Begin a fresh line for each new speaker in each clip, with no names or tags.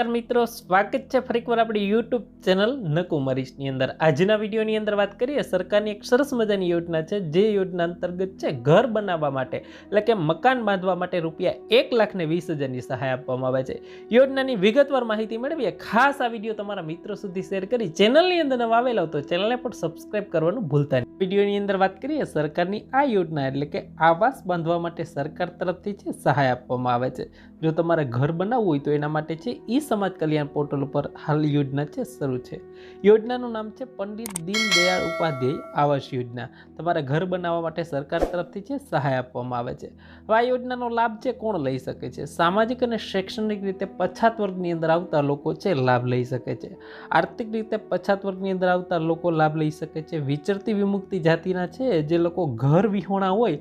નમસ્કાર મિત્રો, સ્વાગત છે ફરીકવાર આપણી યુટ્યુબ ચેનલ નકુમરીશની અંદર. આજના વિડીયોની અંદર વાત કરીએ, સરકારની એક સરસ મજાની યોજના છે, જે યોજના અંતર્ગત છે, ઘર બનાવવા માટે, એટલે કે મકાન બાંધવા માટે રૂપિયા એક લાખને વીસ હજારની સહાય આપવામાં આવે છે. યોજનાની વિગતવાર માહિતી મેળવીએ. ખાસ આ વીડિયો તમારા મિત્રો સુધી શેર કરી ચેનલની અંદર નવા આવેલા તો ચેનલને પણ સબસ્ક્રાઇબ કરવાનું ભૂલતા નહીં વિડીયોની અંદર વાત કરીએ, સરકારની આ યોજના એટલે કે આવાસ બાંધવા માટે સરકાર તરફથી છે સહાય આપવામાં આવે છે. જો તમારે ઘર બનાવવું હોય તો એના માટે છે ઈ સમાજ કલ્યાણ પોર્ટલ ઉપર હાલ યોજના છે શરૂ છે. યોજનાનું નામ છે પંડિત દીનદયાળ ઉપાધ્યાય આવાસ યોજના. તમારે ઘર બનાવવા માટે સરકાર તરફથી છે સહાય આપવામાં આવે છે. હવે આ યોજનાનો લાભ છે કોણ લઈ શકે છે? સામાજિક અને શૈક્ષણિક રીતે પછાત વર્ગની અંદર આવતા લોકો છે લાભ લઈ શકે છે. આર્થિક રીતે પછાત વર્ગની અંદર આવતા લોકો લાભ લઈ શકે છે. વિચરતી વિમુક્તિ જાતિના છે જે લોકો ઘર વિહોણા હોય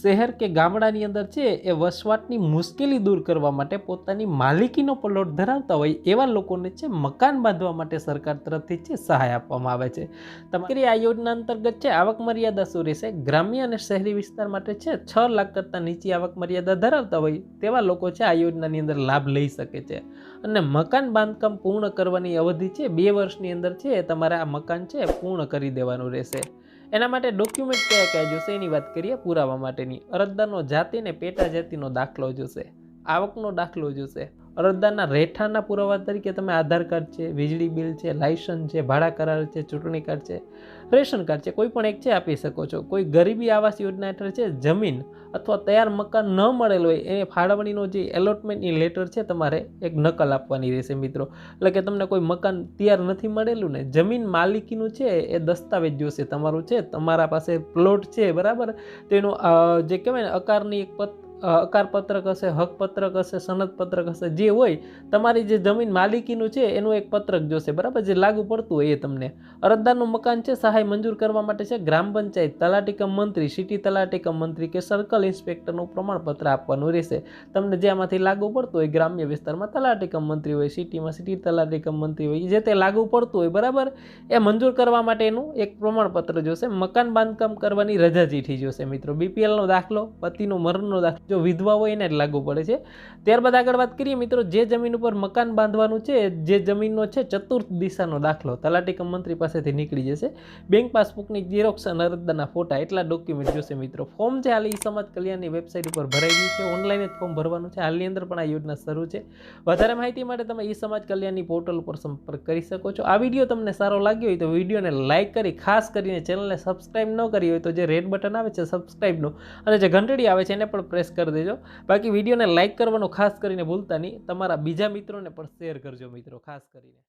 શહેર કે ગામડાની અંદર છે, એ વસવાટની મુશ્કેલી દૂર કરવા માટે પોતાની માલિકીનો પ્લોટ ધરાવતા હોય એવા લોકોને છે, મકાન બાંધવા માટે સરકાર તરફથી છે, સહાય આપવામાં આવે છે. તમારી આ યોજના અંતર્ગત છે, આવક મર્યાદા શું રહેશે? ગ્રામ્ય અને શહેરી વિસ્તાર માટે છે, છ લાખ કરતાં નીચી આવક મર્યાદા ધરાવતા હોય તેવા લોકો છે, આ યોજનાની અંદર લાભ લઈ શકે છે. અને મકાન બાંધકામ પૂર્ણ કરવાની અવધિ છે, બે વર્ષની અંદર છે તમારે આ મકાન છે, પૂર્ણ કરી દેવાનું રહેશે. એના માટે ડોક્યુમેન્ટ કયા કયા જોશે એની વાત કરીએ, પુરાવા માટેની અરજદારનો જાતિ અને પેટા જાતિનો દાખલો જોશે. આવકનો દાખલો જોશે. અરજદારના રહેઠાણના પુરાવા તરીકે તમે આધાર કાર્ડ છે, વીજળી બિલ છે, લાયસન્સ છે, ભાડા કરાર છે, ચૂંટણી કાર્ડ છે, રેશન કાર્ડ છે, કોઈ પણ એક છે આપી શકો છો. કોઈ ગરીબી આવાસ યોજના હેઠળ છે, જમીન અથવા તૈયાર મકાન ન મળેલ હોય એ ફાળવણીનો જે એલોટમેન્ટની લેટર છે તમારે એક નકલ આપવાની રહેશે મિત્રો. એટલે કે તમને કોઈ મકાન તૈયાર નથી મળેલું ને જમીન માલિકીનું છે એ દસ્તાવેજ જોશે. તમારું છે, તમારા પાસે પ્લોટ છે, બરાબર? તેનું જે કહેવાય ને અકારની એક પત અકાર પત્રક હશે હક પત્રક હશે સનદ પત્રક હશે, જે હોય, તમારી જે જમીન માલિકીનું છે, એનું એક પત્રક જોશે, બરાબર? જે લાગુ પડતું હોય એ તમને. અરજદારનું મકાન છે, સહાય મંજૂર કરવા માટે છે, ગ્રામ પંચાયત તલાટીકમ મંત્રી, સિટી તલાટીકમ મંત્રી કે સર્કલ ઇન્સ્પેક્ટરનું પ્રમાણપત્ર આપવાનું રહેશે. તમને જેમાંથી લાગુ પડતું હોય, ગ્રામ્ય વિસ્તારમાં તલાટીકમ મંત્રી હોય, સિટીમાં સિટી તલાટીકમ મંત્રી હોય જે તે લાગુ પડતું હોય, બરાબર? એ મંજૂર કરવા માટેનું એક પ્રમાણપત્ર જોશે. મકાન બાંધકામ કરવાની રજા ચીઠી જોશે, મિત્રો. બીપીએલનો દાખલો, પતિનો મરણનો દાખલો. જો વિધવા હોય એને જ લાગુ પડે છે. ત્યારબાદ આગળ વાત કરીએ મિત્રો, જે જમીન ઉપર મકાન બાંધવાનું છે, જે જમીનનો છે ચતુર્થ દિશાનો દાખલો, તલાટી મંત્રી પાસેથી નીકળી જશે. બેંક પાસબુકની ઝેરોક્ષ અને અરજદારના ફોટા એટલા ડોક્યુમેન્ટ જોશે મિત્રો. ફોર્મ છે હાલ ઈ સમાજ કલ્યાણની વેબસાઇટ ઉપર ભરાઈ ગયું છે. ઓનલાઈન જ ફોર્મ ભરવાનું છે. હાલની અંદર પણ આ યોજના શરૂ છે. વધારે માહિતી માટે તમે ઈ સમાજ કલ્યાણની પોર્ટલ ઉપર સંપર્ક કરી શકો છો. આ વીડિયો તમને સારો લાગ્યો હોય તો વિડીયોને લાઇક કરી, ખાસ કરીને ચેનલને સબસ્ક્રાઇબ ન કરી હોય તો જે રેડ બટન આવે છે સબસ્ક્રાઇબનું અને જે ઘંટડી આવે છે એને પણ પ્રેસ કરી દેજો. બાકી વિડીયોને લાઇક કરવાનું ખાસ કરીને ભૂલતા નહીં. તમારા બીજા મિત્રોને પણ શેર કરજો મિત્રો, ખાસ કરીને.